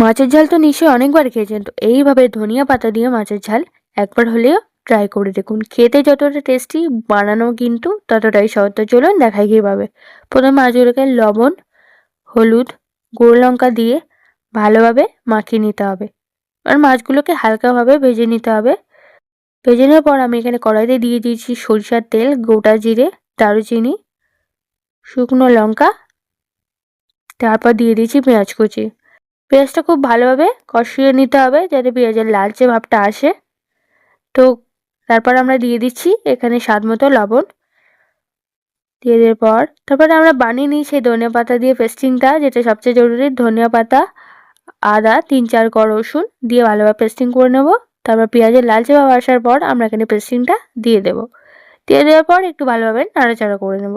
মাছের ঝাল তো নিশ্চয়ই অনেকবার খেয়েছেন, তো এইভাবে ধনিয়া পাতা দিয়ে মাছের ঝাল একবার হলেও ট্রাই করে দেখুন। খেতে যতটা টেস্টি বানানো কিন্তু ততটাই সহজ। চলুন দেখাই কীভাবে। প্রথমে মাছগুলোকে লবণ, হলুদ, গুঁড়ো লঙ্কা দিয়ে ভালোভাবে মাখিয়ে নিতে হবে। আর মাছগুলোকে হালকাভাবে ভেজে নিতে হবে। ভেজে নেওয়ার পর আমি এখানে কড়াইতে দিয়ে দিয়েছি সরিষার তেল, গোটা জিরে, দারুচিনি, শুকনো লঙ্কা, তারপর দিয়ে দিয়েছি পেঁয়াজ কুচি। পেঁয়াজটা খুব ভালোভাবে কষিয়ে নিতে হবে যাতে পেঁয়াজের লালচে ভাবটা আসে। তো তারপর আমরা দিয়ে দিচ্ছি এখানে স্বাদ মতো লবণ। দিয়ে দেওয়ার পর তারপরে আমরা বানিয়ে নিই সেই ধনিয়া পাতা দিয়ে পেস্টিংটা, যেটা সবচেয়ে জরুরি, ধনিয়া পাতা, আদা, তিন চার ক রসুন দিয়ে ভালোভাবে পেস্টিং করে নেব। তারপর পেঁয়াজের লালচে ভাব আসার পর আমরা এখানে পেস্টিংটা দিয়ে দেব। দিয়ে দেওয়ার পর একটু ভালোভাবে নাড়াচাড়া করে নেব।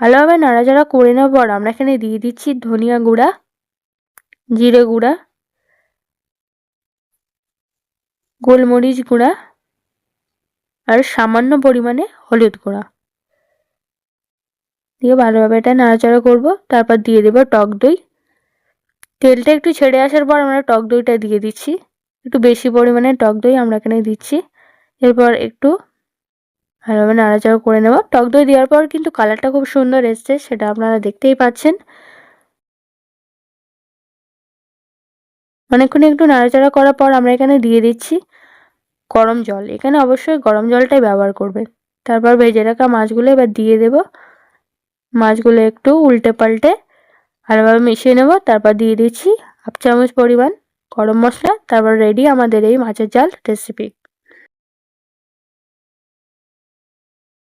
ভালোভাবে নাড়াচাড়া করে নেওয়ার পর আমরা এখানে দিয়ে দিচ্ছি ধনিয়া গুঁড়া, জিরে গুঁড়া, গোলমরিচ গুঁড়া আর সামান্য পরিমাণে হলুদ গুঁড়া। দিয়ে ভালোভাবে এটা নাড়াচাড়া করব, তারপর দিয়ে দেবো টক দই। তেলটা একটু ছেড়ে আসার পর আমরা টক দইটা দিয়ে দিচ্ছি। একটু বেশি পরিমাণে টক দই আমরা এখানে দিচ্ছি। এরপর একটু ভালোভাবে নাড়াচাড়া করে নেব। টক দই দেওয়ার পর কিন্তু কালারটা খুব সুন্দর এসছে, সেটা আপনারা দেখতেই পাচ্ছেন। অনেকক্ষণ একটু নাড়াচাড়া করার পর আমরা এখানে দিয়ে দিচ্ছি গরম জল। এখানে অবশ্যই গরম জলটাই ব্যবহার করবে। তারপর ভেজে রাখা মাছগুলো এবার দিয়ে দেব। মাছগুলো একটু উল্টে পাল্টে ভালোভাবে মিশিয়ে নেব। তারপর দিয়ে দিচ্ছি হাফ চামচ পরিমাণ গরম মশলা। তারপর রেডি আমাদের এই মাছের জাল রেসিপি